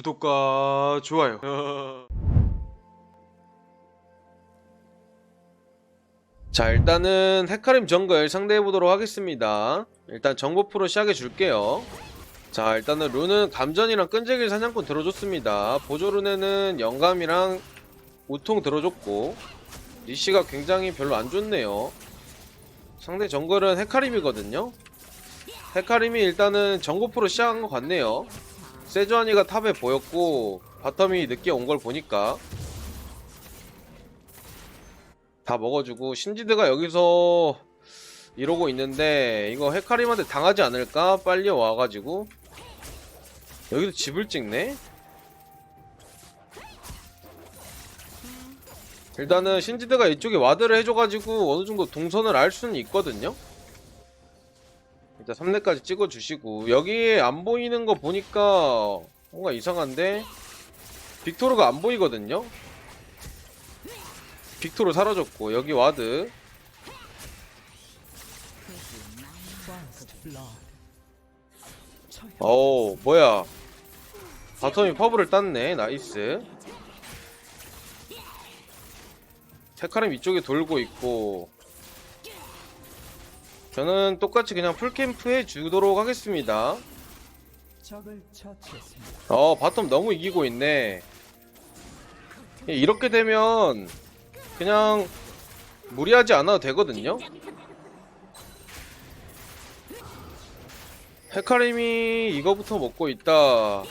구독과 좋아요. 자 일단은 헤카림 정글 상대해 보도록 하겠습니다. 일단 정보 프로 시작해 줄게요. 자 일단은 룬은 감전이랑 끈질길 사냥꾼 들어줬습니다. 보조 룬에는 영감이랑 우통 들어줬고 리시가 굉장히 별로 안 좋네요. 상대 정글은 헤카림이거든요. 헤카림이 일단은 정보 프로 시작한 것 같네요. 세주아니가 탑에 보였고 바텀이 늦게 온 걸 보니까 다 먹어주고 신지드가 여기서 이러고 있는데 이거 헤카림한테 당하지 않을까? 빨리 와가지고 여기도 집을 찍네? 일단은 신지드가 이쪽에 와드를 해줘가지고 어느정도 동선을 알 수는 있거든요? 일단 3렙까지 찍어주시고 여기에 안 보이는 거 보니까 뭔가 이상한데? 빅토르가 안 보이거든요? 빅토르 사라졌고 여기 와드. 어우 뭐야. 바텀이 퍼블을 땄네. 나이스. 테카림 이쪽에 돌고 있고 저는 똑같이 그냥 풀캠프 해주도록 하겠습니다. 어 바텀 너무 이기고 있네. 이렇게 되면 그냥 무리하지 않아도 되거든요. 헤카림이 이거부터 먹고 있다.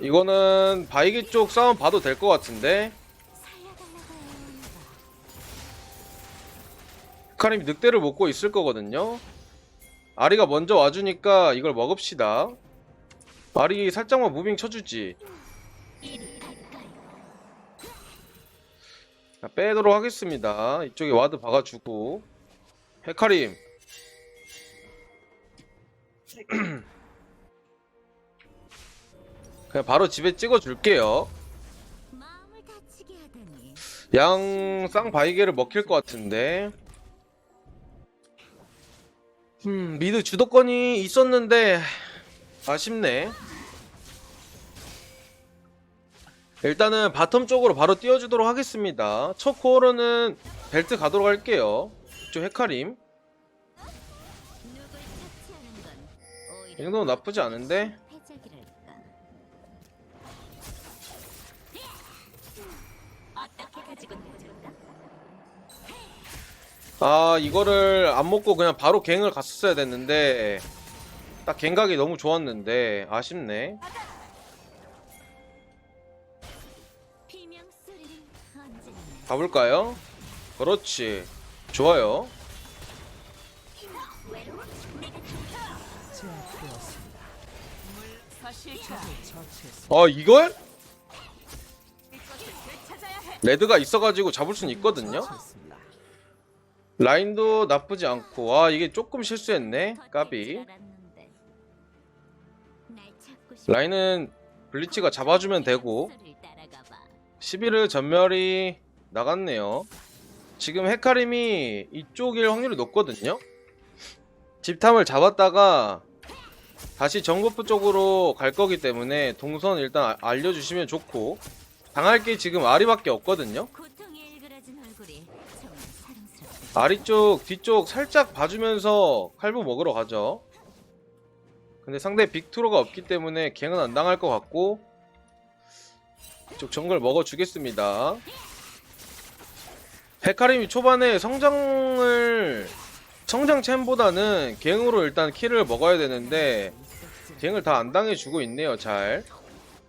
이거는 바이기 쪽 싸움 봐도 될 것 같은데 헤카림이 늑대를 먹고 있을 거거든요. 아리가 먼저 와주니까 이걸 먹읍시다. 아리 살짝만 무빙 쳐주지. 자, 빼도록 하겠습니다. 이쪽에 와드 박아주고. 헤카림. 그냥 바로 집에 찍어줄게요. 양 쌍바이게를 먹힐 것 같은데 음 미드 주도권이 있었는데 아쉽네. 일단은 바텀 쪽으로 바로 띄워주도록 하겠습니다. 첫 코어로는 벨트 가도록 할게요. 이쪽 헤카림. 이 정도면 나쁘지 않은데 아 이거를 안 먹고 그냥 바로 갱을 갔었어야 됐는데 딱 갱각이 너무 좋았는데 아쉽네 가볼까요? 그렇지 좋아요. 어 이걸? 레드가 있어가지고 잡을 순 있거든요. 라인도 나쁘지 않고 아 이게 조금 실수했네. 까비. 라인은 블리치가 잡아주면 되고 11을 전멸이 나갔네요. 지금 헤카림이 이쪽일 확률이 높거든요? 집탐을 잡았다가 다시 정보프 쪽으로 갈 거기 때문에 동선 일단 아- 알려주시면 좋고 당할 게 지금 아리밖에 없거든요 고통에 일그러진 얼굴이 정말 사랑스럽다. 아리 쪽 뒤쪽 살짝 봐주면서 칼부 먹으러 가죠. 근데 상대 빅투로가 없기 때문에 갱은 안 당할 것 같고 이쪽 정글 먹어주겠습니다. 헤카림이 초반에 성장을 성장 챔보다는 갱으로 일단 킬을 먹어야 되는데 갱을 다 안 당해주고 있네요 잘.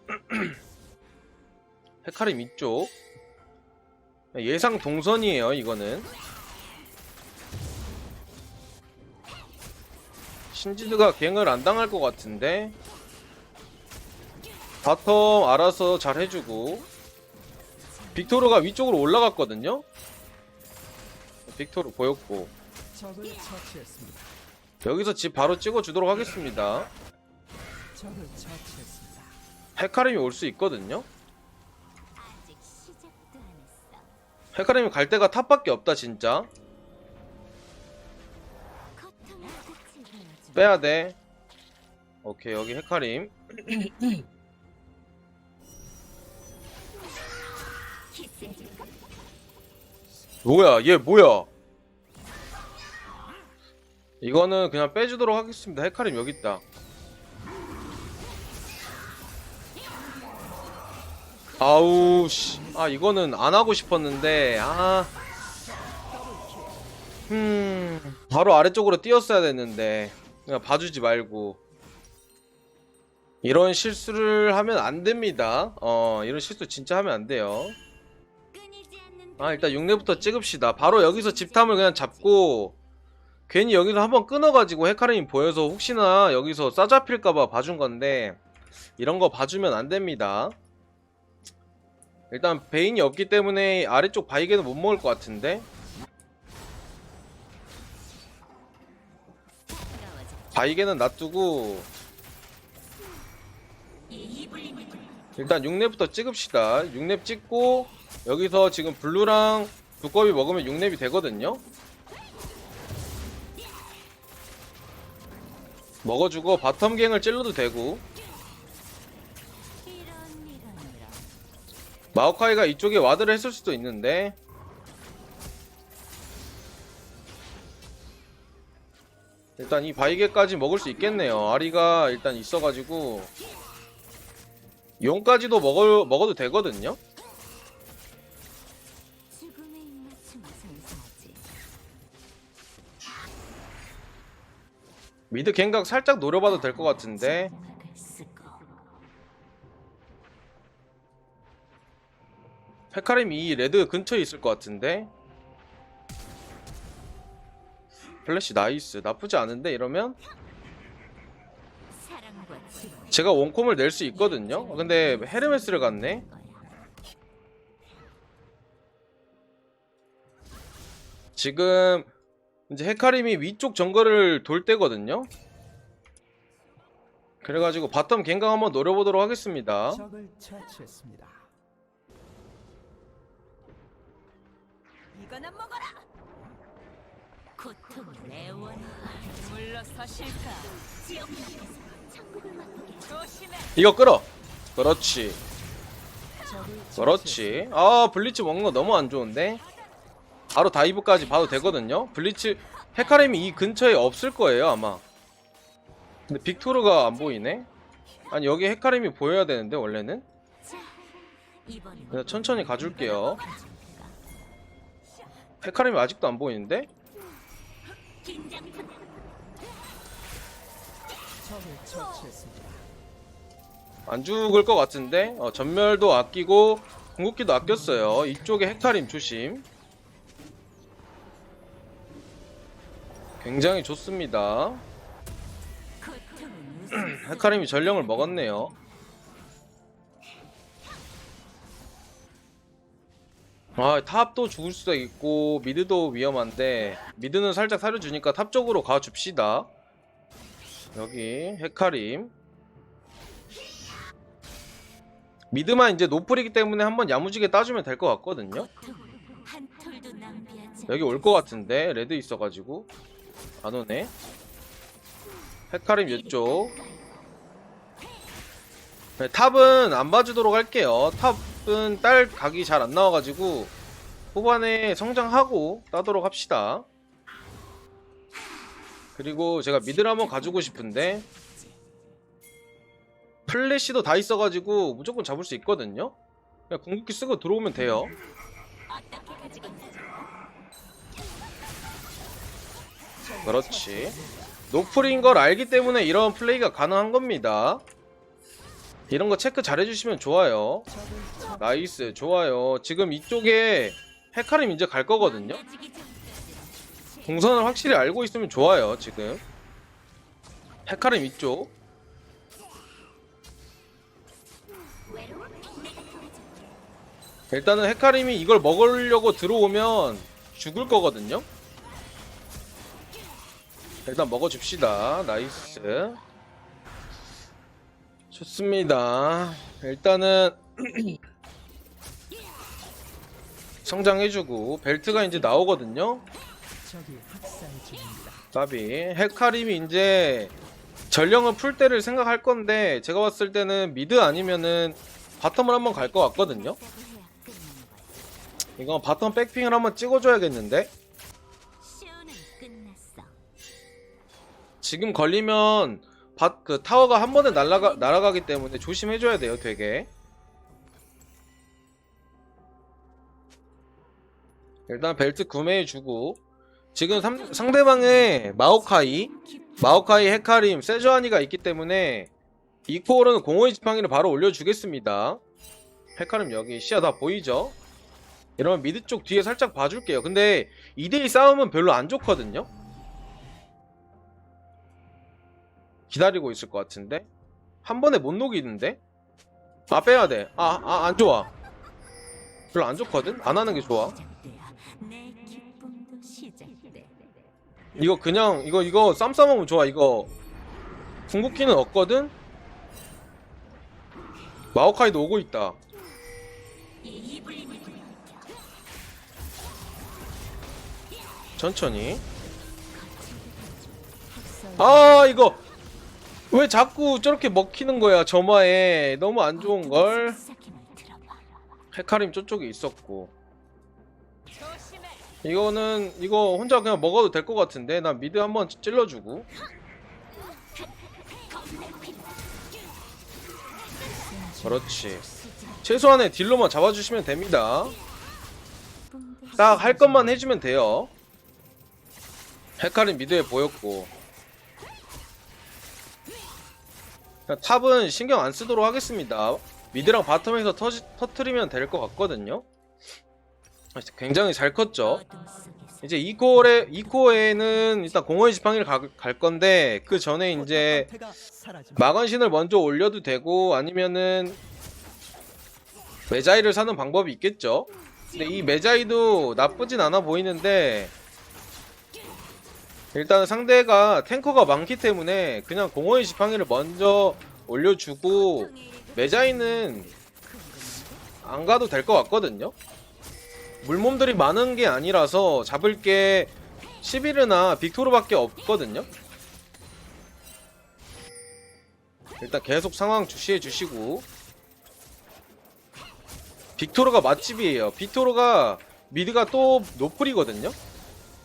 헤카림 이쪽. 예상 동선이에요 이거는 신지드가 갱을 안 당할 것 같은데 바텀 알아서 잘 해주고 빅토르가 위쪽으로 올라갔거든요 빅토르 보였고. 여기서 집 바로 찍어주도록 하겠습니다. 헤카림이 올 수 있거든요. 헤카림이 갈 데가 탑밖에 없다 진짜 빼야 돼. 오케이 여기 헤카림. 뭐야 얘 뭐야? 이거는 그냥 빼주도록 하겠습니다. 헤카림 여기 있다. 아우 씨. 아 이거는 안 하고 싶었는데 아. 음. 바로 아래쪽으로 뛰었어야 됐는데 그냥 봐주지 말고 이런 실수를 하면 안 됩니다. 어 이런 실수 진짜 하면 안 돼요. 아 일단 6렙부터 찍읍시다. 바로 여기서 집탐을 그냥 잡고 괜히 여기서 한번 끊어가지고 헤카림이 보여서 혹시나 여기서 싸잡힐까봐 봐준 건데 이런 거 봐주면 안 됩니다. 일단 베인이 없기 때문에 아래쪽 바이게는 못 먹을 것 같은데 바이게는 놔두고 일단 6렙부터 찍읍시다 6렙 찍고 여기서 지금 블루랑 두꺼비 먹으면 6렙이 되거든요 먹어주고 바텀갱을 찔러도 되고. 마오카이가 이쪽에 와드를 했을 수도 있는데 일단 이 바이게까지 먹을 수 있겠네요 아리가 일단 있어가지고 용까지도 먹을, 먹어도 되거든요. 미드 갱각 살짝 노려봐도 될 것 같은데 막을 쓰고. 헤카림이 이 레드 근처에 있을 것 같은데 플래시 나이스. 나쁘지 않은데 이러면? 제가 원콤을 낼 수 있거든요? 근데 헤르메스를 갔네? 지금 이제 헤카림이 위쪽 정글을 돌 때거든요? 그래가지고 바텀 갱강 한번 노려보도록 하겠습니다. 이거나 먹어라. 고통이 내 원. 물러서실까? 지옥에서 천국을 맛보게. 조심해. 이거 끌어. 그렇지. 그렇지. 아 블리츠 먹는 거 너무 안 좋은데? 바로 다이브까지 봐도 되거든요? 블리츠 헤카림이 이 근처에 없을 거예요 아마. 근데 빅토르가 안 보이네? 아니 여기 헤카림이 보여야 되는데 원래는? 그냥 천천히 가줄게요. 헤카림이 아직도 안 보이는데 적을 처치했습니다. 안 죽을 것 같은데 어, 전멸도 아끼고 궁극기도 아꼈어요 이쪽에 헤카림 조심 굉장히 좋습니다 고통은 무슨 헤카림이 전령을 먹었네요. 아, 탑도 죽을 수도 있고 미드도 위험한데 미드는 살짝 사려주니까 탑 쪽으로 가줍시다. 여기 헤카림. 미드만 이제 노플이기 때문에 한번 야무지게 따주면 될 것 같거든요. 여기 올 것 같은데 레드 있어가지고 안 오네. 헤카림 이쪽. 네, 탑은 안 봐주도록 할게요. 탑 은딸 각이 잘 안 나와가지고 후반에 성장하고 따도록 합시다. 그리고 제가 미드를 한번 가주고 싶은데 플래시도 다 있어가지고 무조건 잡을 수 있거든요. 그냥 궁극기 쓰고 들어오면 돼요. 가지고 그렇지. 노플인 걸 알기 때문에 이런 플레이가 가능한 겁니다. 이런 거 체크 잘 해주시면 좋아요. 나이스, 좋아요. 지금 이쪽에 헤카림 이제 갈 거거든요. 동선을 확실히 알고 있으면 좋아요, 지금. 헤카림 이쪽. 일단은 헤카림이 이걸 먹으려고 들어오면 죽을 거거든요. 일단 먹어줍시다. 나이스. 좋습니다. 일단은 성장해주고 벨트가 이제 나오거든요. 까비 헤카림이 이제 전령을 풀 때를 생각할 건데 제가 봤을 때는 미드 아니면은 바텀을 한번 갈 것 같거든요. 이거 바텀 백핑을 한번 찍어줘야겠는데. 지금 걸리면 밭, 그 타워가 한 번에 날아가, 날아가기 때문에 조심해줘야 돼요 되게. 일단 벨트 구매해주고. 지금 삼- 상대방의 마오카이 마오카이 헤카림 세주아니가 있기 때문에 이코어로는 공허의 지팡이를 바로 올려주겠습니다. 헤카림 여기 시야 다 보이죠? 이러면 미드 쪽 뒤에 살짝 봐줄게요. 근데 2대2 싸움은 별로 안 좋거든요 기다리고 있을 것 같은데? 한 번에 못 녹이는데? 아 빼야 돼 아 아 안 좋아. 별로 안 좋거든? 안 하는 게 좋아. 이거 그냥 이거 이거 쌈 싸먹으면 좋아 이거. 궁극기는 없거든? 마오카이도 오고 있다. 천천히. 아 이거 왜 자꾸 저렇게 먹히는 거야 점화에? 너무 안 좋은 걸. 헤카림 저쪽에 있었고. 이거는 이거 혼자 그냥 먹어도 될 것 같은데? 난 미드 한번 찔러주고. 그렇지. 최소한의 딜로만 잡아주시면 됩니다. 딱 할 것만 해주면 돼요. 헤카림 미드에 보였고 탑은 신경 안 쓰도록 하겠습니다 미드랑 바텀에서 터지, 터트리면 될 것 같거든요 굉장히 잘 컸죠 이제 2코어에 2코어에는 일단 공허의 지팡이를 가- 갈 건데 그 전에 이제. 마간신을 먼저 올려도 되고 아니면은 메자이를 사는 방법이 있겠죠. 근데 이 메자이도 나쁘진 않아 보이는데 일단 상대가 탱커가 많기 때문에 그냥 공허의 지팡이를 먼저 올려주고 메자이는 안 가도 될 것 같거든요. 물몸들이 많은 게 아니라서 잡을 게 시비르나 빅토르밖에 없거든요. 일단 계속 상황 주시해 주시고 빅토르가 맛집이에요. 빅토르가 미드가 또 노플이거든요.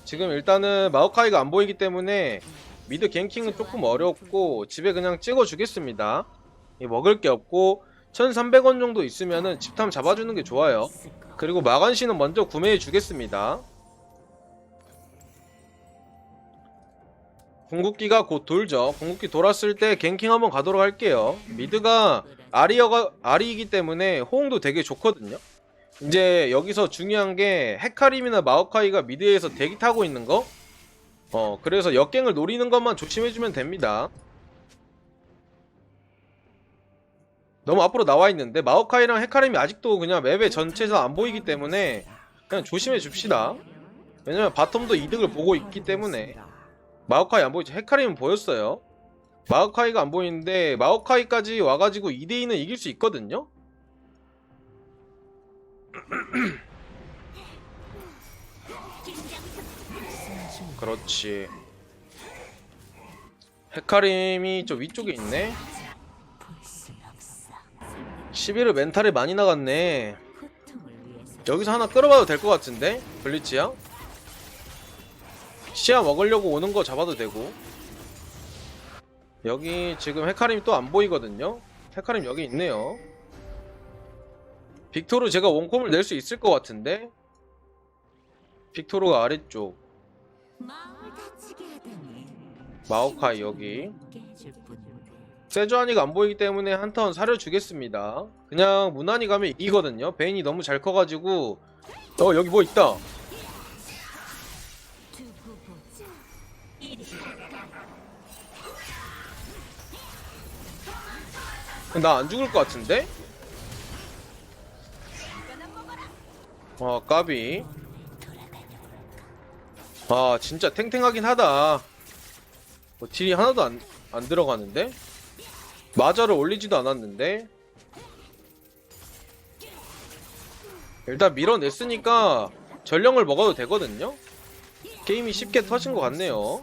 지금 일단은 마오카이가 안 보이기 때문에 미드 갱킹은 조금 어렵고 집에 그냥 찍어 주겠습니다. 먹을 게 없고 1,300원 정도 있으면은 집탐 잡아주는 게 좋아요. 그리고 마간씨는 먼저 구매해 주겠습니다. 궁극기가 곧 돌죠. 궁극기 돌았을 때 갱킹 한번 가도록 할게요. 미드가 아리어가 아리이기 때문에 호응도 되게 좋거든요. 이제 여기서 중요한 게 헤카림이나 마오카이가 미드에서 대기 타고 있는 거. 어 그래서 역갱을 노리는 것만 조심해주면 됩니다. 너무 앞으로 나와 있는데 마오카이랑 헤카림이 아직도 그냥 맵의 전체에서 안 보이기 때문에 그냥 조심해 줍시다. 왜냐면 바텀도 이득을 보고 있기 때문에 마오카이 안 보이죠? 헤카림은 보였어요. 마오카이가 안 보이는데 마오카이까지 와가지고 2대2는 이길 수 있거든요. 그렇지. 헤카림이 저 위쪽에 있네. 볼순 없어. 11을 멘탈이 많이 나갔네. 여기서 하나 끌어봐도 될 것 같은데? 블리츠야? 시야 먹으려고 오는 거 잡아도 되고 여기 지금 헤카림이 또 안 보이거든요? 헤카림 여기 있네요 빅토르 제가 원콤을 낼 수 있을 것 같은데? 빅토르가 아래쪽. 마오카이 여기. 세주아니가 안 보이기 때문에 한 턴 사려주겠습니다 그냥 무난히 가면 이기거든요 베인이 너무 잘 커가지고 어 여기 뭐 있다 나 안 죽을 것 같은데? 아 까비 아 진짜 탱탱하긴 하다 뭐 딜이 하나도 안, 안 들어가는데? 마저를 올리지도 않았는데? 일단 밀어냈으니까 전령을 먹어도 되거든요? 게임이 쉽게 터진 것 같네요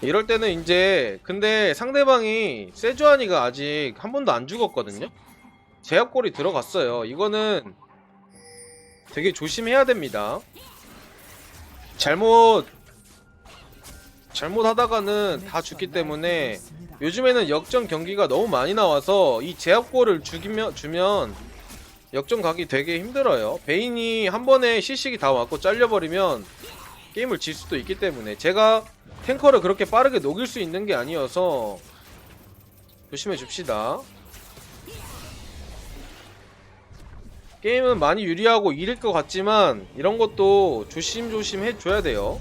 이럴 때는 이제 근데 상대방이 세주아니가 아직 한 번도 안 죽었거든요 제압골이 들어갔어요 이거는 되게 조심해야 됩니다 잘못 잘못하다가는 다 죽기 때문에 요즘에는 역전 경기가 너무 많이 나와서 이 제압골을 죽이면 주면 역전 가기 되게 힘들어요. 베인이 한 번에 시식이 다 왔고 잘려버리면 게임을 질 수도 있기 때문에 제가 탱커를 그렇게 빠르게 녹일 수 있는 게 아니어서 조심해 줍시다. 게임은 많이 유리하고 이길 것 같지만 이런 것도 조심조심 해줘야 돼요.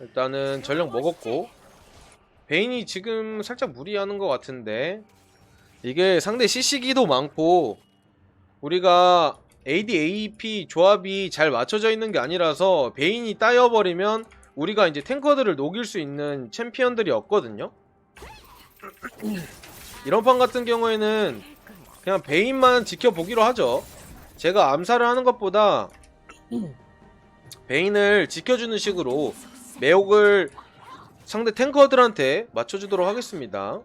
일단은 전력 먹었고 베인이 지금 살짝 무리하는 것 같은데 이게 상대 CC기도 많고 우리가 AD/AP 조합이 잘 맞춰져 있는 게 아니라서 베인이 따여버리면 우리가 이제 탱커들을 녹일 수 있는 챔피언들이 없거든요 이런 판 같은 경우에는 그냥 베인만 지켜보기로 하죠 제가 암살을 하는 것보다 베인을 지켜주는 식으로 매혹을 상대 탱커들한테 맞춰주도록 하겠습니다.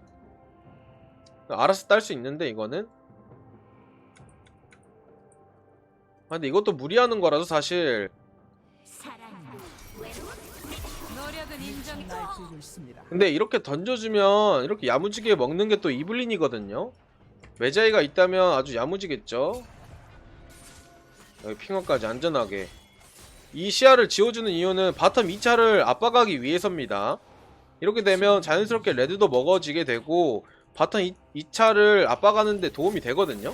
알아서 딸 수 있는데 이거는 아 근데 이것도 무리하는 거라서 사실 근데 이렇게 던져주면 이렇게 야무지게 먹는 게 또 이블린이거든요. 메자이가 있다면 아주 야무지겠죠. 여기 핑어까지 안전하게 이 시야를 지워주는 이유는 바텀 2차를 압박하기 위해서입니다. 이렇게 되면 자연스럽게 레드도 먹어지게 되고 바텀 2, 차를 압박하는데 도움이 되거든요.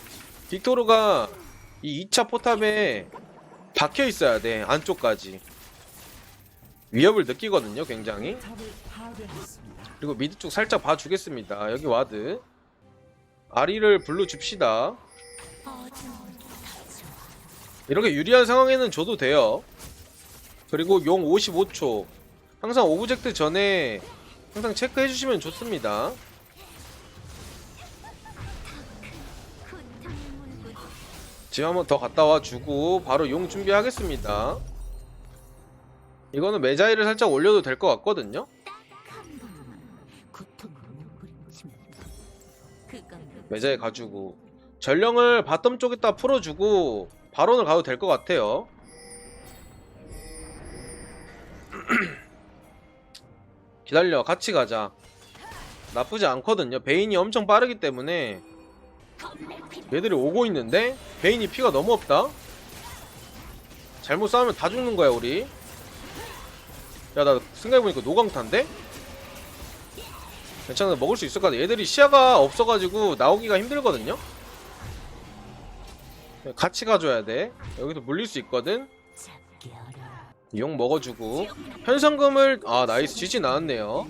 빅토르가 이 2차 포탑에 박혀 있어야 돼 안쪽까지 위협을 느끼거든요 굉장히. 그리고 미드 쪽 살짝 봐주겠습니다. 여기 와드. 아리를 블루 줍시다. 이렇게 유리한 상황에는 줘도 돼요. 그리고 용 55초. 항상 오브젝트 전에 항상 체크해 주시면 좋습니다. 지금 한번 더 갔다 와 주고 바로 용 준비하겠습니다 이거는 메자이를 살짝 올려도 될 것 같거든요? 메자이 가지고 전령을 바텀 쪽에다 풀어주고 바론을 가도 될 것 같아요. 기다려 같이 가자. 나쁘지 않거든요. 베인이 엄청 빠르기 때문에. 얘들이 오고 있는데? 베인이 피가 너무 없다? 잘못 싸우면 다 죽는 거야 우리 야 나 생각해보니까 노광탄데? 괜찮아 먹을 수 있을 것 같아. 얘들이 시야가 없어가지고 나오기가 힘들거든요? 같이 가줘야 돼. 여기서 물릴 수 있거든. 용 먹어주고. 현상금을 아 나이스. 지지 나왔네요